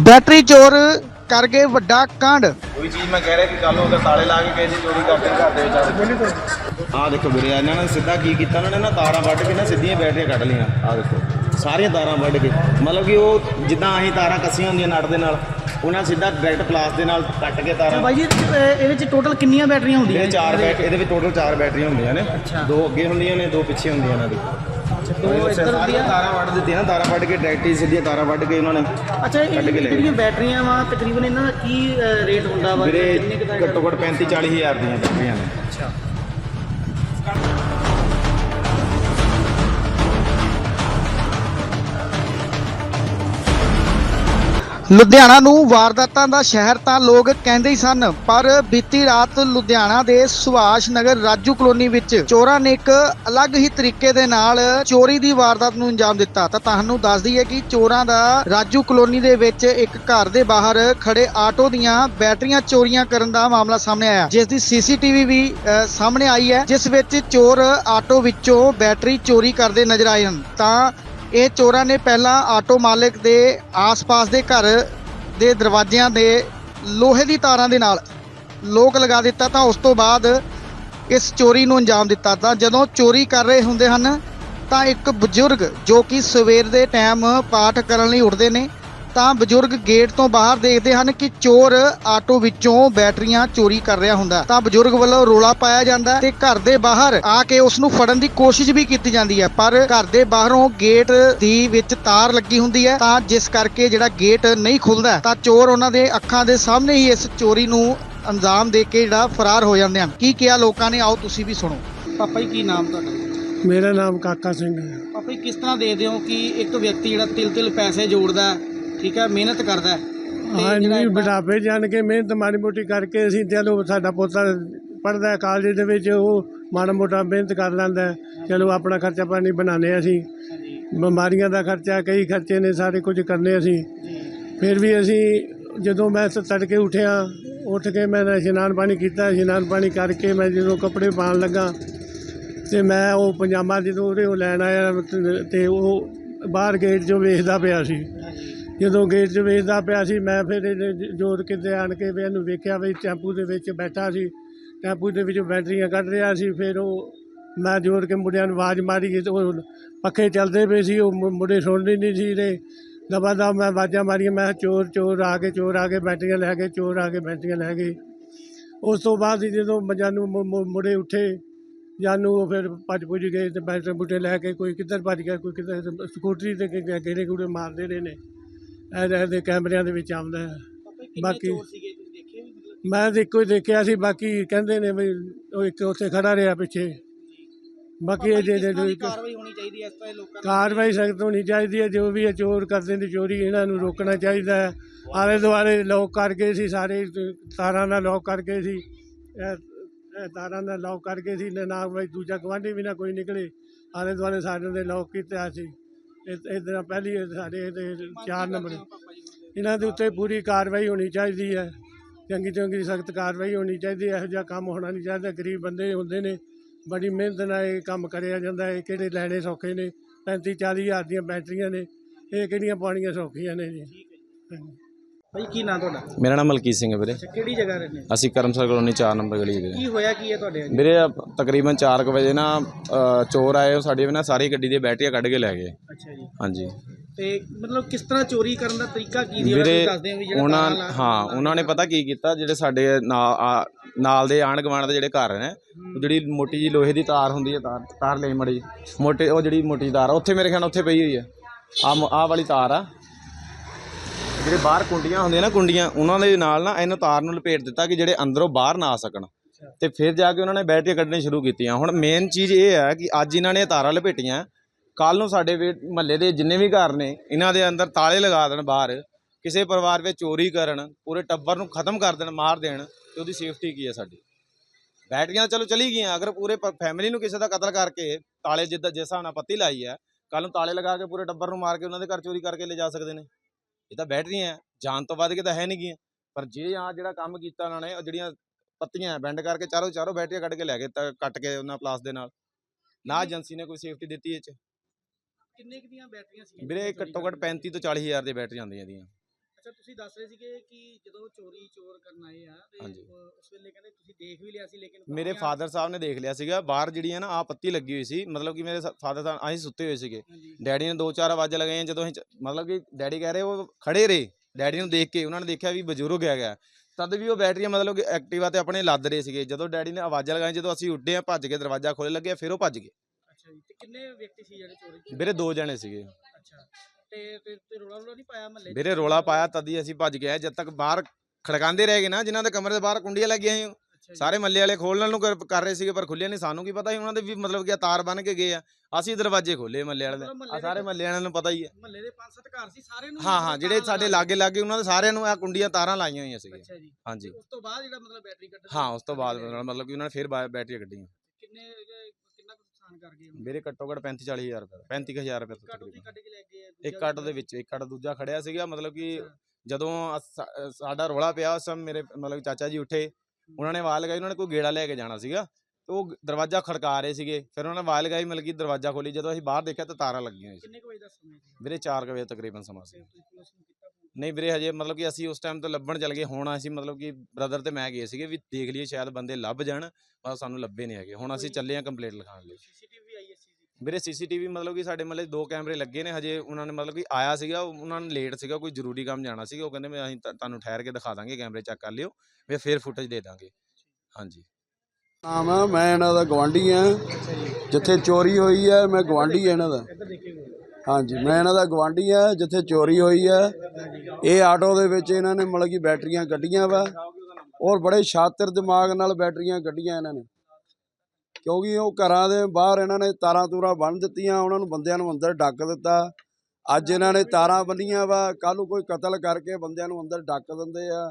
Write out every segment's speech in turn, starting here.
Battery ਚੋਰ ਕਰ ਗਏ ਵੱਡਾ ਕਾਂਡ। ਕੋਈ ਚੀਜ਼ ਮੈਂ ਕਹਿ ਰਿਹਾ ਕਿ ਕੱਲ ਨੂੰ ਅਗਰ ਤਾਲੇ ਲਾ ਕੇ ਕਿਸੇ ਦੀ ਚੋਰੀ ਕਰਦੇ ਨੇ ਘਰ ਦੇ ਵਿੱਚ ਆ ਦੇਖੋ ਆਹ ਦੇਖੋ ਵੀਰੇ ਇਹਨਾਂ ਨੇ ਸਿੱਧਾ ਕੀ ਕੀਤਾ? ਉਹਨਾਂ ਨੇ ਨਾ ਤਾਰਾਂ ਵੱਢ ਕੇ ਨਾ ਸਿੱਧੀਆਂ ਬੈਟਰੀਆਂ ਕੱਢ ਲਈਆਂ। ਆਹ ਦੇਖੋ ਸਾਰੀਆਂ ਤਾਰਾਂ ਵੱਢ ਕੇ। ਮਤਲਬ ਕਿ ਉਹ ਜਿੱਦਾਂ ਅਸੀਂ ਤਾਰਾਂ ਕੱਸੀਆਂ ਹੁੰਦੀਆਂ ਨਟ ਦੇ ਨਾਲ ਉਹਨਾਂ ਸਿੱਧਾ ਡਾਇਰੈਕਟ ਪਲਾਸ ਦੇ ਨਾਲ ਕੱਟ ਕੇ ਤਾਰਾਂ ਬਾਈ ਜੀ ਇਹ- ਇਹਦੇ ਵਿੱਚ ਟੋਟਲ ਕਿੰਨੀਆਂ ਬੈਟਰੀਆਂ ਹੁੰਦੀਆਂ ਇਹਦੇ ਚਾਰ ਬੈਟ ਇਹਦੇ ਵਿੱਚ ਟੋਟਲ ਚਾਰ ਬੈਟਰੀਆਂ ਹੁੰਦੀਆਂ ਨੇ। ਦੋ ਅੱਗੇ ਹੁੰਦੀਆਂ ਨੇ ਦੋ ਪਿੱਛੇ ਹੁੰਦੀਆਂ ਇਹਨਾਂ ਦੀ ਸਾਰੀਆਂ ਤਾਰਾਂ ਵੱਢ ਦਿੱਤੀਆਂ ਨਾ ਤਾਰਾਂ ਵੱਢ ਕੇ ਡਾਇਰੈਕਟ ਹੀ ਸਿੱਧੀਆਂ ਤਾਰਾਂ ਵੱਢ ਕੇ ਉਹਨਾਂ ਨੇ ਅੱਛਾ ਇਹ ਕੱਢ ਕੇ ਲੈ ਗਏ। ਜਿਹੜੀਆਂ ਬੈਟਰੀਆਂ ਵਾ ਤਕਰੀਬਨ ਇਹਨਾਂ ਦਾ ਕੀ ਰੇਟ ਹੁੰਦਾ ਵਾ? ਵੀਰੇ ਕਿੰਨੇ ਕੁ ਦਾ ਘੱਟੋ ਘੱਟ 35 40 ਹਜ਼ਾਰ ਦੀਆਂ ਬੈਟਰੀਆਂ ਨੇ। ਅੱਛਾ। ਲੁਧਿਆਣਾ ਨੂੰ ਵਾਰਦਾਤਾਂ ਦਾ ਸ਼ਹਿਰ ਤਾਂ ਲੋਕ ਕਹਿੰਦੇ ਹੀ ਸਨ, ਪਰ ਬੀਤੀ ਰਾਤ ਲੁਧਿਆਣਾ ਦੇ ਸੁਭਾਸ਼ ਨਗਰ ਰਾਜੂ ਕਲੋਨੀ ਵਿੱਚ ਚੋਰਾਂ ਨੇ ਇੱਕ ਅਲੱਗ ਹੀ ਤਰੀਕੇ ਦੇ ਨਾਲ ਚੋਰੀ ਦੀ ਵਾਰਦਾਤ ਨੂੰ ਅੰਜਾਮ ਦਿੱਤਾ। ਤਾਂ ਤੁਹਾਨੂੰ ਦੱਸ ਦਈਏ ਕਿ ਚੋਰਾਂ ਦਾ ਰਾਜੂ ਕਲੋਨੀ ਦੇ ਵਿੱਚ ਇੱਕ ਘਰ ਦੇ ਬਾਹਰ ਖੜੇ ਆਟੋ ਦੀਆਂ ਬੈਟਰੀਆਂ ਚੋਰੀਆਂ ਕਰਨ ਦਾ ਮਾਮਲਾ ਸਾਹਮਣੇ ਆਇਆ, ਜਿਸ ਦੀ ਸੀਸੀਟੀਵੀ ਵੀ ਸਾਹਮਣੇ ਆਈ ਹੈ, ਜਿਸ ਵਿੱਚ ਚੋਰ ਆਟੋ ਵਿੱਚੋਂ ਬੈਟਰੀ ਚੋਰੀ ਕਰਦੇ ਨਜ਼ਰ ਆਏ ਹਨ। ਤਾਂ ਇਹ ਚੋਰਾਂ ਨੇ ਪਹਿਲਾਂ ਆਟੋ ਮਾਲਕ ਦੇ ਆਸ-ਪਾਸ ਦੇ ਘਰ ਦੇ ਦਰਵਾਜ਼ਿਆਂ ਦੇ ਲੋਹੇ ਦੀ ਤਾਰਾਂ ਦੇ ਨਾਲ ਲੋਕ ਲਗਾ ਦਿੱਤਾ ਤਾਂ ਉਸ ਤੋਂ ਬਾਅਦ ਇਸ ਚੋਰੀ ਨੂੰ ਅੰਜਾਮ ਦਿੱਤਾ। ਤਾਂ ਜਦੋਂ ਚੋਰੀ ਕਰ ਰਹੇ ਹੁੰਦੇ ਹਨ ਤਾਂ ਇੱਕ ਬਜ਼ੁਰਗ ਜੋ ਕਿ ਸਵੇਰ ਦੇ ਟਾਈਮ ਪਾਠ ਕਰਨ ਲਈ ਉੱਠਦੇ ਨੇ ਤਾਂ ਬਜ਼ੁਰਗ ਗੇਟ ਤੋਂ ਬਾਹਰ ਦੇਖਦੇ ਹਨ ਕਿ ਚੋਰ ਆਟੋ ਵਿੱਚੋਂ ਬੈਟਰੀਆਂ ਚੋਰੀ ਕਰ ਰਿਹਾ ਹੁੰਦਾ। ਤਾਂ ਬਜ਼ੁਰਗ ਵੱਲੋਂ ਰੋਲਾ ਪਾਇਆ ਜਾਂਦਾ ਤੇ ਘਰ ਦੇ ਬਾਹਰ ਆ ਕੇ ਉਸ ਨੂੰ ਫੜਨ ਦੀ ਕੋਸ਼ਿਸ਼ ਵੀ ਕੀਤੀ ਜਾਂਦੀ ਹੈ। ਪਰ ਘਰ ਦੇ ਬਾਹਰੋਂ ਗੇਟ ਦੀ ਵਿੱਚ ਤਾਰ ਲੱਗੀ ਹੁੰਦੀ ਹੈ ਤਾਂ ਜਿਸ ਕਰਕੇ ਜਿਹੜਾ ਗੇਟ ਨਹੀਂ ਖੁੱਲਦਾ ਤਾਂ ਚੋਰ ਉਹਨਾਂ ਦੇ ਅੱਖਾਂ ਦੇ ਸਾਹਮਣੇ ਹੀ ਇਸ ਚੋਰੀ ਨੂੰ ਅੰਜਾਮ ਦੇ ਕੇ ਜਿਹੜਾ ਫਰਾਰ ਹੋ ਜਾਂਦੇ ਹਨ। ਕੀ ਕਿਹਾ ਲੋਕਾਂ ਨੇ? ਆਓ ਤੁਸੀਂ ਵੀ ਸੁਣੋ। ਪਾਪਾ ਜੀ ਕੀ ਨਾਮ ਤੁਹਾਡਾ? ਮੇਰਾ ਨਾਮ ਕਾਕਾ ਸਿੰਘ ਹੈ। ਪਾਪਾ ਜੀ ਕਿਸ ਤਰ੍ਹਾਂ ਦੇਖਦੇ ਹੋ ਕਿ ਇੱਕ ਵਿਅਕਤੀ ਜਿਹੜਾ ਤਿਲ ਤਿਲ ਪੈਸੇ ਜੋੜਦਾ ਠੀਕ ਹੈ ਮਿਹਨਤ ਕਰਦਾ ਹੈ, ਤੇ ਹਾਂਜੀ ਜਿਹੜਾ ਬੁਢਾਪੇ ਜਾਣ ਕੇ ਮਿਹਨਤ ਮਾੜੀ ਮੋਟੀ ਕਰਕੇ ਅਸੀਂ ਚਲੋ ਸਾਡਾ ਪੋਤਾ ਪੜਦਾ ਕਾਲਜ ਦੇ ਵਿੱਚ ਉਹ ਮਾੜਾ ਮੋਟਾ ਮਿਹਨਤ ਕਰ ਲੈਂਦਾ ਹੈ। ਚਲੋ ਆਪਣਾ ਖਰਚਾ ਪਾਣੀ ਬਣਾਉਂਦੇ ਹਾਂ ਅਸੀਂ। ਬਿਮਾਰੀਆਂ ਦਾ ਖਰਚਾ ਕਈ ਖਰਚੇ ਨੇ ਸਾਰੇ ਕੁਝ ਕਰਨੇ ਅਸੀਂ। ਫਿਰ ਵੀ ਅਸੀਂ ਜਦੋਂ ਮੈਂ ਸ- ਤੜਕੇ ਉੱਠਿਆ ਉੱਠ ਕੇ ਮੈਂ ਇਸ਼ਨਾਨ ਪਾਣੀ ਕੀਤਾ ਇਸ਼ਨਾਨ ਪਾਣੀ ਕਰਕੇ ਮੈਂ ਜਦੋਂ ਕੱਪੜੇ ਪਾਉਣ ਲੱਗਾ ਤੇ ਮੈਂ ਉਹ ਪਜਾਮਾ ਜਦੋਂ ਉਹਦੇ ਉਹ ਲੈਣ ਆਇਆ ਤੇ- ਤੇ ਉਹ ਬਾਹਰ ਗੇਟ 'ਚੋਂ ਵੇਖਦਾ ਪਿਆ ਸੀ। ਜਦੋਂ ਗੇਟ 'ਚ ਵੇਚਦਾ ਪਿਆ ਸੀ, ਮੈਂ ਫਿਰ ਇਹਦੇ ਜੋਰ ਕਿਤੇ ਆਣ ਕੇ ਵੀ ਇਹਨੂੰ ਵੇਖਿਆ ਵੀ ਟੈਂਪੂ ਦੇ ਵਿੱਚ ਬੈਠਾ ਸੀ। ਟੈਂਪੂ ਦੇ ਵਿੱਚੋਂ ਬੈਟਰੀਆਂ ਕੱਢ ਰਿਹਾ ਸੀ, ਫਿਰ ਉਹ ਮੈਂ ਜੋੜ ਕੇ ਮੁੰਡਿਆਂ ਨੂੰ ਆਵਾਜ਼ ਮਾਰੀ ਤੇ ਉਹ ਪੱਖੇ ਚੱਲਦੇ ਪਏ ਸੀ, ਉਹ ਮੁੰਡੇ ਸੁਣਦੇ ਨਹੀਂ ਸੀ ਤੇ ਦਬਾ ਦਬ ਮੈਂ ਆਵਾਜ਼ਾਂ ਮਾਰੀਆਂ, ਮੈਂ ਚੋਰ ਚੋਰ ਆ ਕੇ ਚੋਰ ਆ ਕੇ ਬੈਟਰੀਆਂ ਲੈ ਕੇ ਚੋਰ ਆ ਕੇ ਬੈਟਰੀਆਂ ਲੈ ਗਏ। ਉਸ ਤੋਂ ਬਾਅਦ ਹੀ ਜਦੋਂ ਮਜਾਂ ਨੂੰ ਮੁੰਡੇ ਉੱਠੇ, ਜਾਨੂੰ ਉਹ ਫਿਰ ਭੱਜ ਭੁੱਜ ਗਏ ਤੇ ਬੈਟਰੀ ਬੁੱਟੇ ਲੈ ਕੇ ਕੋਈ ਕਿੱਧਰ ਭੱਜ ਗਿਆ, ਕੋਈ ਕਿੱਧਰ, ਸਕੂਟਰੀ ਤੇ ਕਿਹੜੇ ਕਿਹੜੇ ਮਾਰਦੇ ਰਹੇ ਨੇ। ਇਹਦੇ ਇਹਦੇ ਕੈਮਰਿਆਂ ਦੇ ਵਿੱਚ ਆਉਂਦਾ ਹੈ। ਬਾਕੀ- ਮੈਂ ਤਾਂ ਇੱਕੋ ਹੀ ਦੇਖਿਆ ਸੀ ਬਾਕੀ ਕਹਿੰਦੇ ਨੇ ਵੀ ਉਹ ਇੱਕ ਉੱਥੇ ਖੜਾ ਰਿਹਾ ਪਿੱਛੇ। ਬਾਕੀ ਇਹ ਦੀ ਜੇ ਕਾਰਵਾਈ ਹੋਣੀ ਚਾਹੀਦੀ ਹੈ ਇਸ ਤਰ੍ਹਾਂ ਦੇ ਲੋਕਾਂ ਕਾਰਵਾਈ ਸਖਤ ਹੋਣੀ ਚਾਹੀਦੀ ਹੈ ਜੋ ਵੀ ਇਹ ਚੋਰ ਕਰਦੇ ਨੇ ਚੋਰੀ ਇਹਨਾਂ ਨੂੰ ਰੋਕਣਾ ਚਾਹੀਦਾ ਹੈ। ਆਲੇ ਦੁਆਲੇ ਲੋਕ ਕਰ ਗਏ ਸੀ ਸਾਰੇ ਤਾਰਾਂ ਨਾਲ ਲੋਕ ਕਰ ਗਏ ਸੀ। ਇਹ ਇਹ ਤਾਰਾਂ ਨਾਲ ਲੋਕ ਕਰ ਗਏ ਸੀ ਨਾ- ਨਾ ਕੋਈ ਦੂਜਾ ਗਵਾਂਢੀ ਵੀ ਨਾ ਕੋਈ ਨਿਕਲੇ। ਆਲੇ ਦੁਆਲੇ ਸਾਡੇ ਦੇ ਲੋਕ ਕੀਤਾ ਸੀ। ਇਦਾਂ ਪਹਿਲੀ ਇਹ ਸਾਡੇ ਇਹਦੇ ਚਾਰ ਨੰਬਰ ਇਹਨਾਂ ਦੇ ਉੱਤੇ ਪੂਰੀ ਕਾਰਵਾਈ ਹੋਣੀ ਚਾਹੀਦੀ ਹੈ। ਚੰਗੀ ਚੰਗੀ ਸਖਤ ਕਾਰਵਾਈ ਹੋਣੀ ਚਾਹੀਦੀ ਹੈ। ਇਹੋ ਜਿਹਾ ਕੰਮ ਹੋਣਾ ਨਹੀਂ ਚਾਹੀਦਾ। ਗਰੀਬ ਬੰਦੇ ਹੁੰਦੇ ਨੇ ਬੜੀ ਮਿਹਨਤ ਨਾਲ ਇਹ ਕੰਮ ਕਰਿਆ ਜਾਂਦਾ ਹੈ। ਕਿਹੜੇ ਲੈਣੇ ਸੌਖੇ ਨੇ? 35 40 ਹਜ਼ਾਰ ਦੀਆਂ ਬੈਟਰੀਆਂ ਨੇ। ਇਹ ਕਿਹੜੀਆਂ ਪਾਉਣੀਆਂ ਸੌਖੀਆਂ ਨੇ ਜੀ। ਭਾਈ ਕੀ ਨਾਂ ਤੁਹਾਡਾ? ਮੇਰਾ ਨਾਮ ਮਲਕੀਤ ਸਿੰਘ ਹੈ ਵੀਰੇ। ਅੱਛਾ ਕਿਹੜੀ ਜਗ੍ਹਾ ਰਹਿੰਦੇ ਅਸੀਂ ਕਰਮਸਰ ਕਲੋਨੀ 4 ਨੰਬਰ ਗਲੀ ਵੀਰੇ ਕੀ ਹੋਇਆ ਕੀ ਹੈ ਤੁਹਾਡੇ ਅੱਜ ਵੀਰੇ ਤਕਰੀਬਨ 4 ਵਜੇ ਨਾ ਅ, ਚੋਰ ਆਏ ਉਹ ਸਾਡੀ ਨਾ ਸਾਰੀ ਗੱਡੀ ਦੀਆਂ ਬੈਟਰੀਆਂ ਕੱਢ ਕੇ ਲੈ ਗਏ। ਅੱਛਾ ਜੀ। ਹਾਂਜੀ। ਤੇ ਮਤਲਬ ਕਿਸ ਤਰ੍ਹਾਂ ਚੋਰੀ ਕਰਨ ਦਾ ਤਰੀਕਾ ਕੀ ਸੀ? ਵੀਰੇ ਦੱਸਦੇ ਹੋ ਵੀ ਜਿਹੜਾ ਉਹਨਾਂ ਤਾਲਾ ਲਾ- ਹਾਂ ਉਹਨਾਂ ਨੇ ਪਤਾ ਕੀ ਕੀਤਾ ਜਿਹੜੇ ਸਾਡੇ ਨਾਲ ਆ- ਨਾਲ ਦੇ ਆਂਢ ਗੁਆਂਢ ਦੇ ਜਿਹੜੇ ਘਰ ਨੇ ਉਹ ਜਿਹੜੀ ਮੋਟੀ ਜੀ ਲੋਹੇ ਦੀ ਤਾਰ ਹੁੰਦੀ ਹੈ ਤਾਰ ਤਾਰ ਲਈ ਮੜੀ ਮੋਟੇ ਉਹ ਜਿਹੜੀ ਮੋਟੀ ਤਾਰ ਆ, ਉੱਥੇ ਮੇਰੇ ਖਿਆਲ ਨਾਲ ਉੱਥੇ ਪਈ ਹੋਈ ਹੈ। ਆ ਆ ਵਾਲੀ ਤਾਰ ਆ। ਜਿਹੜੇ ਬਾਹਰ ਕੁੰਡੀਆਂ ਹੁੰਦੀਆਂ ਨਾ ਕੁੰਡੀਆਂ ਉਹਨਾਂ ਦੇ ਨਾਲ ਨਾ ਇਹਨੂੰ ਤਾਰ ਨੂੰ ਲਪੇਟ ਦਿੱਤਾ ਕਿ ਜਿਹੜੇ ਅੰਦਰੋਂ ਬਾਹਰ ਨਾ ਆ ਸਕਣ। ਤੇ ਫਿਰ ਜਾ ਕੇ ਉਹਨਾਂ ਨੇ ਬੈਟਰੀਆਂ ਕੱਢਣੀ ਸ਼ੁਰੂ ਕੀਤੀਆਂ। ਹੁਣ ਮੇਨ ਚੀਜ਼ ਇਹ ਹੈ ਕਿ ਅੱਜ ਇਹਨਾਂ ਨੇ ਤਾਰਾਂ ਲਪੇਟੀਆਂ। ਕੱਲ ਨੂੰ ਸਾਡੇ ਮਹੱਲੇ ਦੇ ਜਿੰਨੇ ਵੀ ਘਰ ਨੇ ਇਹਨਾਂ ਦੇ ਅੰਦਰ ਤਾਲੇ ਲਗਾ ਦੇਣ ਬਾਹਰ। ਕਿਸੇ ਪਰਿਵਾਰ ਵਿੱਚ ਚੋਰੀ ਕਰਨ ਪੂਰੇ ਟੱਬਰ ਨੂੰ ਖਤਮ ਕਰ ਦੇਣ ਮਾਰ ਦੇਣ ਤੇ ਉਹਦੀ ਸੇਫਟੀ ਕੀ ਹੈ ਸਾਡੀ? ਬੈਟਰੀਆਂ ਚਲੋ ਚਲੀ ਗਈਆਂ ਅਗਰ ਪੂਰੇ ਫੈਮਿਲੀ ਨੂੰ ਕਿਸੇ ਦਾ ਕਤਲ ਕਰਕੇ ਤਾਲੇ ਜਿੱਦਾਂ ਜਿਸ ਹਿਸਾਬ ਨਾਲ ਪੱਤੀ ਲਾਈ ਹੈ ਕੱਲ ਨੂੰ ਤਾਲੇ ਲਗਾ ਕੇ ਪੂਰੇ ਟੱਬਰ ਨੂੰ ਮਾਰ ਕੇ ਉਹਨਾਂ ਦੇ ਘਰ ਚੋਰੀ ਕਰਕੇ ਲੈ ਜਾ ਸਕਦੇ ਨੇ। ਇਹ ਤਾਂ ਬੈਟਰੀਆਂ ਹੈ ਜਾਨ ਤੋਂ ਵੱਧ ਕੇ ਤਾਂ ਹੈ ਨਹੀਂ ਗੀਆਂ ਪਰ ਜੇ ਆ ਜਿਹੜਾ ਕੰਮ ਕੀਤਾ ਉਹਨਾਂ ਨੇ ਉਹ ਜਿਹੜੀਆਂ ਪੱਤੀਆਂ ਬੈਂਡ ਕਰਕੇ ਚਾਰੋ ਚਾਰੋ ਬੈਟਰੀਆਂ ਕੱਢ ਕੇ ਲੈ ਗਏ ਤਾਂ ਕੱਟ ਕੇ ਉਹਨਾਂ ਪਲਾਸ ਦੇ ਨਾਲ। ਨਾ ਏਜੰਸੀ ਨੇ ਕੋਈ ਸੇਫਟੀ ਦਿੱਤੀ ਇਹ ਚ। ਕਿੰਨੇ ਕੁ ਦੀਆਂ ਬੈਟਰੀਆਂ ਸੀ ਵੀਰੇ ਘੱਟੋ ਘੱਟ 35 ਤੋਂ 40 ਹਜ਼ਾਰ ਦੀ ਬੈਟਰੀ ਆਉਂਦੀਆਂ ਦੀਆਂ ਅੱਛਾ ਤੁਸੀਂ ਦੱਸ ਰਹੇ ਸੀਗੇ ਕਿ ਜਦੋਂ ਚੋਰੀ ਚੋਰ ਕਰਨ ਆਏ ਆ ਤੇ ਹਾਂਜੀ। ਉਸ ਵੇਲੇ ਕਹਿੰਦੇ ਤੁਸੀਂ ਦੇਖ ਵੀ ਲਿਆ ਸੀ ਲੇਕਿਨ ਮੇਰੇ ਕਾਮਯਾਬ- ਫਾਦਰ ਸਾਹਿਬ ਨੇ ਦੇਖ ਲਿਆ ਸੀਗਾ। ਬਾਹਰ ਜਿਹੜੀ ਹੈ ਨਾ ਆ ਪੱਤੀ ਲੱਗੀ ਹੋਈ ਸੀ। ਮਤਲਬ ਕਿ ਮੇਰੇ ਫਾਦਰ ਸਾਹਿਬ ਅਸੀਂ ਸੁੱਤੇ ਹੋਏ ਸੀਗੇ। ਹਾਂਜੀ। ਡੈਡੀ ਨੇ ਦੋ ਚਾਰ ਆਵਾਜ਼ਾਂ ਲਗਾਈਆਂ ਜਦੋਂ ਅਸੀਂ ਚ- ਮਤਲਬ ਕਿ ਡੈਡੀ ਕਹਿ ਰਹੇ ਉਹ ਖੜੇ ਰਹੇ। ਡੈਡੀ ਨੂੰ ਦੇਖ ਕੇ ਉਹਨਾਂ ਨੇ ਦੇਖਿਆ ਵੀ ਬਜ਼ੁਰਗ ਹੈਗਾ। ਤਦ ਵੀ ਉਹ ਬੈਟਰੀਆਂ ਮਤਲਬ ਕਿ ਐਕਟਿਵਾ ਤੇ ਆਪਣੇ ਲੱਦ ਰਹੇ ਸੀਗੇ। ਜਦੋਂ ਡੈਡੀ ਨੇ ਆਵਾਜ਼ਾਂ ਲਗਾਈਆਂ ਜਦੋਂ ਅਸੀਂ ਉੱਡੇ ਆ ਭੱਜ ਕੇ ਦਰਵਾਜ਼ਾ ਖੋਲ੍ਹਣ ਲੱਗੇ ਫਿਰ ਉਹ ਭੱਜ ਗਏ। ਅੱਛਾ ਜੀ। ਤੇ ਕਿੰਨੇ ਵਿਅਕਤੀ ਸੀ ਜਿਹੜੇ ਚੋਰੀ ਚ ਵੀਰੇ ਦੋ ਜਣੇ ਸੀਗੇ। ਅੱਛਾ। ਤੇ ਤੇ ਤੇ ਰੋਲਾ ਰੋਲਾ ਨਹੀਂ ਪਾਇਆ ਮਹੱਲੇ ਵੀਰੇ ਰੋਲਾ ਪਾਇਆ ਤਦ ਹੀ ਅਸੀਂ ਭੱਜ ਗਏ ਜਦ ਤੱਕ ਬਾਹਰ ਖੜਕਾਉਂਦੇ ਰਹਿ ਗਏ ਨਾ ਜਿਨ੍ਹਾਂ ਦੇ ਕਮਰੇ ਦੇ ਬਾਹਰ ਕੁੰਡੀਆਂ ਲੱਗੀਆਂ ਸੀ। ਸਾਰੇ ਮੱਲੇ ਵਾਲੇ ਖੋਲਣ ਨੂੰ ਕਰ ਕਰ ਰਹੇ ਸੀਗੇ ਪਰ ਖੁੱਲੇ ਨਹੀਂ ਸਾਨੂੰ ਕੀ ਪਤਾ ਸੀ ਉਹਨਾਂ ਦੇ ਵੀ ਮਤਲਬ ਕਿ ਤਾਰ ਬਨ ਕੇ ਗਏ ਆ। ਅਸੀਂ ਦਰਵਾਜ਼ੇ ਖੋਲੇ ਮੱਲੇ ਵਾਲੇ ਦੇ। ਆ ਸਾਰੇ ਮੱਲੇ ਵਾਲਿਆਂ ਨੂੰ ਪਤਾ ਹੀ ਹੈ। ਮਹੱਲੇ ਦੇ ਪੰਜ ਸੱਤ ਘਰ ਸੀ ਸਾਰੇ ਨੂੰ ਹਾਂ ਹਾਂ ਜਿਹੜੇ ਸਾਡੇ ਲਗਾ ਲਾਗੇ ਉਹਨਾਂ ਦੇ ਸਾਰਿਆਂ ਨੂੰ ਆ ਕੁੰਡੀਆਂ ਤਾਰਾਂ ਲਾਈਆਂ ਹੋਈਆਂ ਸੀਗੀਆਂ। ਅੱਛਾ ਜੀ। ਹਾਂਜੀ। ਤੇ ਉਸ ਤੋਂ ਬਾਅਦ ਜਿਹੜਾ ਮਤਲਬ ਬੈਟਰੀ ਕੱਢ ਹਾਂ ਉਸ ਤੋਂ ਬਾਅਦ ਮਤਲਬ ਕਿ ਉਹਨਾਂ ਨੇ ਫਿਰ ਬਾ- ਬੈਟਰੀਆਂ ਕੱਢੀਆਂ। ਕਿੰਨੇ ਨੁਕਸਾਨ ਕਰ ਗਏ ਹੁਣ? ਮੇਰੇ ਘੱਟੋ ਘੱਟ 35 40 ਹਜ਼ਾਰ ਰੁਪਏ 35000 ਰੁਪਏ ਇੱਕ ਅੱਡ ਤੁਸੀਂ ਤਕਰੀਬਨ ਕੱਢ ਕੇ ਲੈ ਗਏ ਆ, ਇੱਕ ਦੂਜਾ ਅੱਡ ਦੇ ਵਿੱਚ ਇੱਕ ਅੱਡ ਦੂਜਾ ਖੜਿਆ ਸੀਗਾ ਮਤਲਬ ਕਿ। ਜਦੋਂ ਅਸ- ਸਾਡਾ ਰੋਲਾ ਪਿਆ ਉਸ ਸਮੇਂ ਮੇਰੇ ਮਤਲਬ ਕਿ ਚਾਚਾ ਜੀ ਉੱਠੇ ਉਹਨਾਂ ਨੇ ਆਵਾਜ਼ ਲਗਾਈ ਉਹਨਾਂ ਨੇ ਕੋਈ ਗੇੜਾ ਲੈ ਕੇ ਜਾਣਾ ਸੀਗਾ ਤੇ ਉਹ ਦਰਵਾਜ਼ਾ ਖੜਕਾ ਰਹੇ ਸੀਗੇ ਫਿਰ ਉਹਨਾਂ ਨੇ ਆਵਾਜ਼ ਲਗਾਈ ਮਤਲਬ ਕਿ ਦਰਵਾਜ਼ਾ ਖੋਲੀ ਜਦੋਂ ਅਸੀਂ ਬਾਹਰ ਦੇਖਿਆ ਤਾਂ ਤਾਰਾਂ ਲੱਗੀਆਂ ਹੋਈਆਂ ਸੀ ਕਿੰਨੇ ਕੁ ਵਜੇ ਦਾ ਸਮਾਂ ਸੀ ਵੀਰੇ 4 ਵਜੇ ਤਕਰੀਬਨ ਸਮਾਂ ਸੀ ਤੇ ਤੁਸੀਂ ਪੁਲਿਸ ਨੂੰ ਕੀਤਾ phone? ਨਹੀਂ ਵੀਰੇ ਹਜੇ ਮਤਲਬ ਕਿ ਅਸੀਂ ਉਸ ਟਾਈਮ ਤੋਂ ਲੱਭਣ ਚੱਲ ਗਏ ਹੁਣ ਅਸੀਂ ਮਤਲਬ ਕਿ ਬ੍ਰਦਰ ਤੇ ਮੈਂ ਗਏ ਸੀਗੇ ਵੀ ਦੇਖ ਲਈਏ ਸ਼ਾਇਦ ਬੰਦੇ ਲੱਭ ਜਾਣ ਪਰ ਸਾਨੂੰ ਲੱਭੇ ਨਹੀਂ ਹੈਗੇ। ਹੁਣ ਅਸੀਂ ਚੱਲੇ ਆ ਕੰਪਲੇਂਟ ਲਿਖਾਉਣ ਲਈ। CCTV ਆਈ ਦੀ ਵੀਰੇ ਸੀਸੀਟੀਵੀ ਮਤਲਬ ਕਿ ਸਾਡੇ ਮਤਲਬ ਦੋ ਕੈਮਰੇ ਲੱਗੇ ਨੇ ਹਜੇ ਉਹਨਾਂ ਨੇ ਮਤਲਬ ਕਿ ਆਇਆ ਸੀਗਾ ਉਹ- ਉਹਨਾਂ ਨੇ ਲੇਟ ਸੀਗਾ ਕੋਈ ਜ਼ਰੂਰੀ ਕੰਮ ਜਾਣਾ ਸੀਗਾ ਉਹ ਕਹਿੰਦੇ ਮੈਂ ਅਸੀਂ ਤੁਹਾ- ਤੁਹਾਨੂੰ ਠਹਿਰ ਕੇ ਦਿਖਾ ਦਾਂਗੇ ਕੈਮਰੇ ਚੈੱਕ ਕਰ ਲਿਓ ਵੀ ਫਿਰ ਫੁਟੇਜ ਦੇ ਦਾਂਗੇ। ਹਾਂਜੀ। ਨਾਮ ਆ ਮੈਂ ਇਹਨਾਂ ਦਾ ਗਵਾਂਢੀ ਆ। ਜਿੱਥੇ ਚੋਰੀ ਹੋਈ ਹੈ ਮੈਂ ਗਵਾਂਢੀ ਆ ਇਹਨਾਂ ਦਾ। ਹਾਂਜੀ ਮੈਂ ਇਹਨਾਂ ਦਾ ਗਵਾਂਢੀ ਆ ਜਿੱਥੇ ਚੋਰੀ ਹੋਈ ਹੈ ਇਹ ਆਟੋ ਦੇ ਵਿੱਚ ਇਹਨਾਂ ਨੇ ਮਤਲਬ ਕਿ ਬੈਟਰੀਆਂ ਕੱਢੀਆਂ ਵਾ ਔਰ ਬੜੇ ਸ਼ਾਤਰ ਦਿਮਾਗ ਨਾਲ ਬੈਟਰੀਆਂ ਕੱਢੀਆਂ ਇਹਨਾਂ ਨੇ। ਕਿਉਂਕਿ ਉਹ ਘਰਾਂ ਦੇ ਬਾਹਰ ਇਹਨਾਂ ਨੇ ਤਾਰਾਂ ਤੂਰਾਂ ਬੰਨ ਦਿੱਤੀਆਂ ਉਹਨਾਂ ਨੂੰ ਬੰਦਿਆਂ ਨੂੰ ਅੰਦਰ ਡੱਕ ਦਿੱਤਾ। ਅੱਜ ਇਹਨਾਂ ਨੇ ਤਾਰਾਂ ਬੰਨੀਆਂ ਵਾ ਕੱਲ ਨੂੰ ਕੋਈ ਕਤਲ ਕਰਕੇ ਬੰਦਿਆਂ ਨੂੰ ਅੰਦਰ ਡੱਕ ਦਿੰਦੇ ਆ।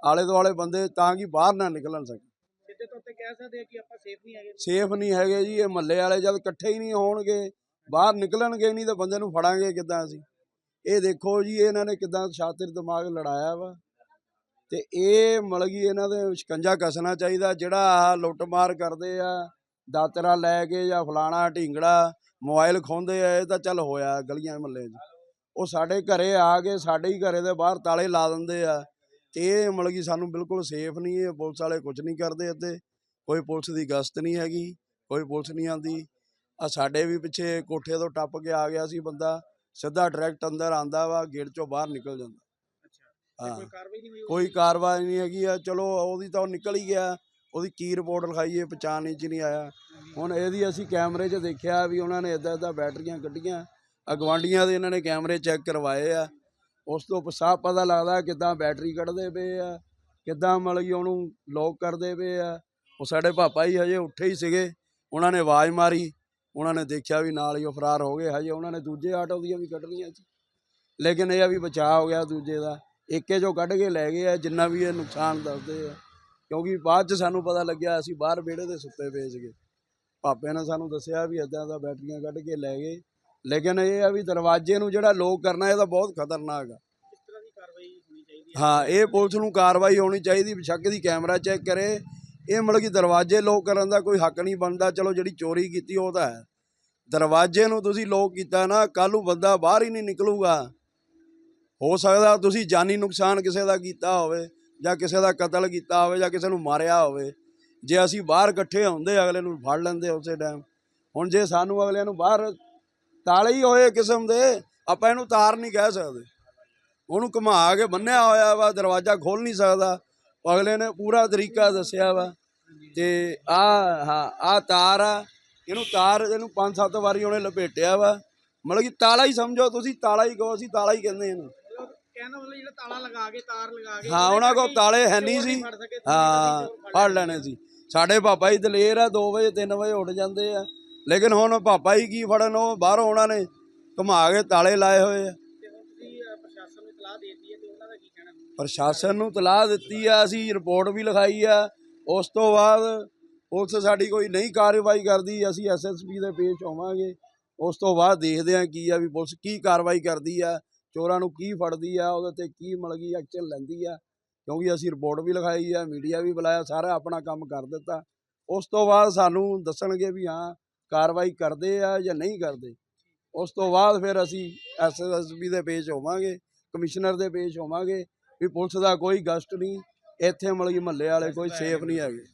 ਆਲੇ ਦੁਆਲੇ ਬੰਦੇ ਤਾਂ ਕਿ ਬਾਹਰ ਨਾ ਨਿਕਲਣ ਸਕਣ ਸਿੱਧੇ ਤੌਰ ਤੇ ਕਹਿ ਸਕਦੇ ਆ ਕਿ ਆਪਾਂ ਸੇਫ ਨਹੀਂ ਹੈਗੇ। ਸੇਫ ਨਹੀਂ ਹੈਗੇ ਜੀ ਇਹ ਮੱਲੇ ਵਾਲੇ ਜਦ ਇਕੱਠੇ ਹੀ ਨਹੀਂ ਹੋਣਗੇ ਬਾਹਰ ਨਿਕਲਣਗੇ ਨਹੀਂ ਤਾਂ ਬੰਦੇ ਨੂੰ ਫੜਾਂਗੇ ਕਿੱਦਾਂ ਅਸੀਂ? ਇਹ ਦੇਖੋ ਜੀ, ਇਹਨਾਂ ਨੇ ਕਿੱਦਾਂ ਸ਼ਾਤਿਰ ਦਿਮਾਗ ਲੜਾਇਆ ਵਾ। ਤੇ ਇਹ ਮਤਲਬ ਕਿ ਇਹਨਾਂ ਦੇ ਸ਼ਿਕੰਜਾ ਕੱਸਣਾ ਚਾਹੀਦਾ, ਜਿਹੜਾ ਆਹ ਲੁੱਟਮਾਰ ਕਰਦੇ ਆ, ਦਾਤਰਾ ਲੈ ਕੇ ਜਾਂ ਫਲਾਣਾ ਢੀਂਗੜਾ ਮੋਬਾਈਲ ਖੋਂਦੇ ਆ, ਇਹ ਤਾਂ ਚੱਲ ਹੋਇਆ ਗਲੀਆਂ ਮੱਲੇ 'ਚ। ਉਹ ਸਾਡੇ ਘਰੇ ਆ ਕੇ ਸਾਡੇ ਹੀ ਘਰੇ ਦੇ ਬਾਹਰ ਤਾਲੇ ਲਾ ਦਿੰਦੇ ਆ। ਤੇ ਇਹ ਮਤਲਬ ਕਿ ਸਾਨੂੰ ਬਿਲਕੁਲ ਸੇਫ ਨਹੀਂ, ਇਹ ਪੁਲਿਸ ਵਾਲੇ ਕੁਝ ਨਹੀਂ ਕਰਦੇ ਇੱਥੇ। ਕੋਈ ਪੁਲਿਸ ਦੀ ਗਸ਼ਤ ਨਹੀਂ ਹੈਗੀ, ਕੋਈ ਪੁਲਿਸ ਨਹੀਂ ਆਂਦੀ ਆ ਸਾਡੇ ਵੀ ਪਿੱਛੇ ਕੋਠੇ ਤੋਂ ਟੱਪ ਕੇ ਆ ਗਿਆ ਸੀ ਬੰਦਾ ਸਿੱਧਾ ਡਾਇਰੈਕਟ ਅੰਦਰ ਆਂਦਾ ਵਾ ਗੇਟ ਚੋਂ ਬਾਹਰ ਨਿਕਲ ਜਾਂਦਾ। ਹਾਂ। ਕੋਈ ਕਾਰਵਾਈ ਨਹੀਂ ਹੋਈ ਕੋਈ ਕਾਰਵਾਈ ਨਹੀਂ ਹੈਗੀ ਆ ਚਲੋ ਉਹਦੀ ਤਾਂ ਉਹ ਨਿਕਲ ਹੀ ਗਿਆ ਉਹਦੀ ਕੀ ਰਿਪੋਰਟ ਲਿਖਾਈਏ ਪਛਾਣ ਵਿੱਚ ਨਹੀਂ ਆਇਆ। ਹੁਣ ਇਹਦੀ ਅਸੀਂ ਕੈਮਰੇ 'ਚ ਦੇਖਿਆ ਵੀ ਉਹਨਾਂ ਨੇ ਇਦਾਂ ਇਦਾਂ ਬੈਟਰੀਆਂ ਕੱਢੀਆਂ ਅਗਵਾਂਡੀਆਂ ਦੇ ਇਹਨਾਂ ਨੇ ਕੈਮਰੇ ਚੈੱਕ ਕਰਵਾਏ ਆ। ਉਸ ਤੋਂ ਸਾਫ਼ ਪਤਾ ਲੱਗਦਾ ਕਿੱਦਾਂ ਬੈਟਰੀ ਕੱਢਦੇ ਪਏ ਆ ਕਿੱਦਾਂ ਕਿ ਉਹਨੂੰ ਲੋਕ ਕਰਦੇ ਪਏ ਆ। ਉਹ ਸਾਡੇ ਪਾਪਾ ਜੀ ਹਜੇ ਉੱਠੇ ਹੀ ਸੀਗੇ ਉਹਨਾਂ ਨੇ ਆਵਾਜ਼ ਮਾਰੀ ਉਹਨਾਂ ਨੇ ਦੇਖਿਆ ਵੀ ਨਾਲ ਹੀ ਉਹ ਫਰਾਰ ਹੋ ਗਏ ਹਜੇ ਉਹਨਾਂ ਨੇ ਦੂਜੇ ਆਟੋ ਦੀਆਂ ਵੀ ਕੱਢਣੀਆਂ ਸੀ। ਲੇਕਿਨ ਇਹ ਆ ਵੀ ਬਚਾਅ ਹੋ ਗਿਆ ਦੂਜੇ ਦਾ। ਇੱਕੇ ਜੋ ਕੱਢ ਕੇ ਲੈ ਗਏ ਆ ਜਿੰਨਾ ਵੀ ਇਹ ਨੁਕਸਾਨ ਦੱਸਦੇ ਆ। ਕਿਉਂਕਿ ਬਾਅਦ ਚ ਸਾਨੂੰ ਪਤਾ ਲੱਗਿਆ ਅਸੀਂ ਬਾਹਰ ਵਿਹੜੇ ਦੇ ਸੁੱਤੇ ਪਏ ਸੀਗੇ। ਪਾਪੇ ਨੇ ਸਾਨੂੰ ਦੱਸਿਆ ਵੀ ਇਦਾਂ ਦਾ ਬੈਟਰੀਆਂ ਕੱਢ ਕੇ ਲੈ ਗਏ। ਲੇਕਿਨ ਇਹ ਆ ਵੀ ਦਰਵਾਜ਼ੇ ਨੂੰ ਜਿਹੜਾ ਲੋਕ ਕਰਨਾ ਇਹ ਤਾਂ ਬਹੁਤ ਖਤਰਨਾਕ ਆ। ਹਾਂ? ਇਹ ਪੁਲਿਸ ਨੂੰ ਕਾਰਵਾਈ ਹੋਣੀ ਚਾਹੀਦੀ ਬੇਸ਼ੱਕ ਦੀ ਕੈਮਰਾ ਚੈੱਕ ਕਰੇ। ਇਹ ਮਤਲਬ ਕਿ ਦਰਵਾਜ਼ੇ ਲੋਕ ਕਰਨ ਦਾ ਕੋਈ ਹੱਕ ਨਹੀਂ ਬਣਦਾ। ਚਲੋ ਜਿਹੜੀ ਚੋਰੀ ਕੀਤੀ ਉਹ ਤਾਂ ਹੈ। ਦਰਵਾਜ਼ੇ ਨੂੰ ਤੁਸੀਂ ਲੋਕ ਕੀਤਾ ਨਾ ਕੱਲ ਨੂੰ ਬੰਦਾ ਬਾਹਰ ਹੀ ਨਹੀਂ ਨਿਕਲੂਗਾ। ਹੋ ਸਕਦਾ ਤੁਸੀਂ ਜਾਨੀ ਨੁਕਸਾਨ ਕਿਸੇ ਦਾ ਕੀਤਾ ਹੋਵੇ, ਜਾਂ ਕਿਸੇ ਦਾ ਕਤਲ ਕੀਤਾ ਹੋਵੇ, ਜਾਂ ਕਿਸੇ ਨੂੰ ਮਾਰਿਆ ਹੋਵੇ। ਜੇ ਅਸੀਂ ਬਾਹਰ ਇਕੱਠੇ ਹੁੰਦੇ, ਅਗਲੇ ਨੂੰ ਫੜ ਲੈਂਦੇ ਉਸੇ ਟਾਈਮ ਹੁਣ ਜੇ ਸਾਨੂੰ ਅਗਲਿਆਂ ਨੂੰ ਬਾਹਰ ਤਾਲੇ ਹੀ ਹੋਏ ਕਿਸਮ ਦੇ, ਆਪਾਂ ਇਹਨੂੰ ਤਾਰ ਨਹੀਂ ਕਹਿ ਸਕਦੇ। ਉਹਨੂੰ ਘੁਮਾ ਕੇ ਬੰਨਿਆ ਹੋਇਆ ਵਾ, ਦਰਵਾਜ਼ਾ ਖੋਲ ਨਹੀਂ ਸਕਦਾ। ਅਗਲੇ ਨੇ ਪੂਰਾ ਤਰੀਕਾ ਦੱਸਿਆ ਵਾ ਤੇ ਆ ਹਾਂ ਆ ਤਾਰ ਆ ਇਹਨੂੰ ਤਾਰ ਇਹਨੂੰ ਪੰਜ ਸੱਤ ਵਾਰੀ ਉਹਨੇ ਲਪੇਟਿਆ ਵਾ। ਮਤਲਬ ਕਿ ਤਾਲਾ ਹੀ ਸਮਝੋ ਤੁਸੀਂ ਤਾਲਾ ਹੀ ਕਹੋ ਅਸੀਂ ਤਾਲਾ ਹੀ ਕਹਿੰਦੇ ਇਹਨੂੰ। ਮਤਲਬ ਕਹਿਣ ਦਾ ਮਤਲਬ ਜਿਹੜਾ ਤਾਲਾ ਲਗਾ ਕੇ ਤਾਰ ਲਗਾ ਕੇ ਹਾਂ ਉਹਨਾਂ ਕੋਲ ਤਾਲੇ ਹੈ ਨਹੀਂ ਸੀ। ਹਾਂ ਫੜ ਲੈਣੇ। ਸੀ। ਸਾਡੇ ਪਾਪਾ ਜੀ ਦਲੇਰ ਆ 2 ਵਜੇ 3 ਵਜੇ ਉੱਠ ਜਾਂਦੇ ਆ। ਲੇਕਿਨ ਹੁਣ ਪਾਪਾ ਹੀ ਕੀ ਫੜਨ ਉਹ ਬਾਹਰੋਂ ਉਹਨਾਂ ਨੇ ਘੁਮਾ ਕੇ ਤਾਲੇ ਲਾਏ ਹੋਏ ਆ। ਪ੍ਰਸ਼ਾਸਨ ਨੂੰ ਤਲਾਹ ਦਿੱਤੀ ਆ, ਅਸੀਂ ਰਿਪੋਰਟ ਵੀ ਲਿਖਾਈ ਆ। ਉਸ ਤੋਂ ਬਾਅਦ ਪੁਲਿਸ ਸਾਡੀ ਕੋਈ ਨਹੀਂ ਕਾਰਵਾਈ ਕਰਦੀ, ਅਸੀਂ ਐਸਐਸਪੀ ਦੇ ਪੇਸ਼ ਹੋਵਾਂਗੇ ਉਸ ਤੋਂ ਬਾਅਦ ਦੇਖਦੇ ਆ ਕੀ ਆ ਵੀ ਪੁਲਿਸ ਕੀ ਕਾਰਵਾਈ ਕਰਦੀ ਆ, ਚੋਰਾਂ ਨੂੰ ਕੀ ਫੜਦੀ ਆ, ਉਹਦੇ ਤੇ ਕੀ ਮਲਗੀ ਐਕਸ਼ਨ ਲੈਂਦੀ ਆ। ਕਿਉਂਕਿ ਅਸੀਂ ਰਿਪੋਰਟ ਵੀ ਲਿਖਾਈ ਆ, ਮੀਡੀਆ ਵੀ ਬੁਲਾਇਆ, ਸਾਰਾ ਆਪਣਾ ਕੰਮ ਕਰ ਦਿੱਤਾ। ਉਸ ਤੋਂ ਬਾਅਦ ਸਾਨੂੰ ਦੱਸਣਗੇ ਵੀ ਹਾਂ, ਕਾਰਵਾਈ ਕਰਦੇ ਆ ਜਾਂ ਨਹੀਂ ਕਰਦੇ। ਉਸ ਤੋਂ ਬਾਅਦ ਫਿਰ ਅਸੀਂ ਐਸਐਸਪੀ ਦੇ ਪੇਸ਼ ਹੋਵਾਂਗੇ ਕਮਿਸ਼ਨਰ ਦੇ ਪੇਸ਼ ਹੋਵਾਂਗੇ ਵੀ ਪੁਲਿਸ ਦਾ ਕੋਈ ਗਸ਼ਟ ਨਹੀਂ ਇੱਥੇ ਮਤਲਬ ਕਿ ਮਹੱਲੇ ਵਾਲੇ ਕੋਈ ਸੇਫ ਨਹੀਂ ਹੈਗੇ।